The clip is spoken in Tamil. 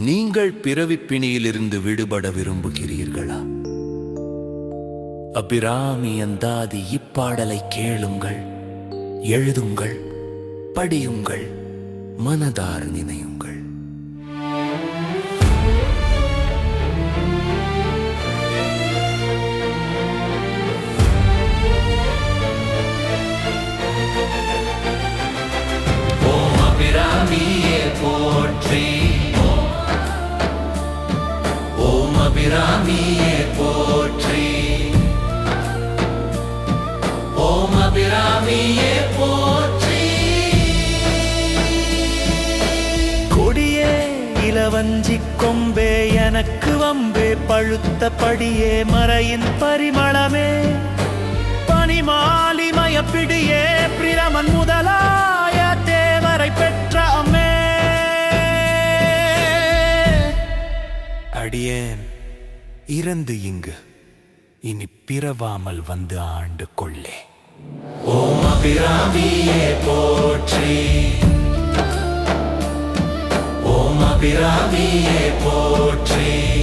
நீங்கள் பிறவிப்பிணியிலிருந்து விடுபட விரும்புகிறீர்களா? அபிராமி அந்தாதி இப்பாடலை கேளுங்கள் எழுதுங்கள் படியுங்கள் மனதார் நினையுங்கள். அபிராமியே போற்றி. ஓம் அபிராமியே போற்றி. கொடியே இளவஞ்சி கொம்பே எனக்கு வம்பே பழுத்த படியே மறையின் பரிமளமே. பனிமாலிமய பிடியே பிரமன் முதலாய தேவரை பெற்ற அம்மே. அடியேன். இறந்து இங்கு. இனி பிறவாமல் வந்து ஆண்டு கொள்ளே. ஓம் அபிராமியே போற்றி. ஓம் அபிராமியே போற்றி.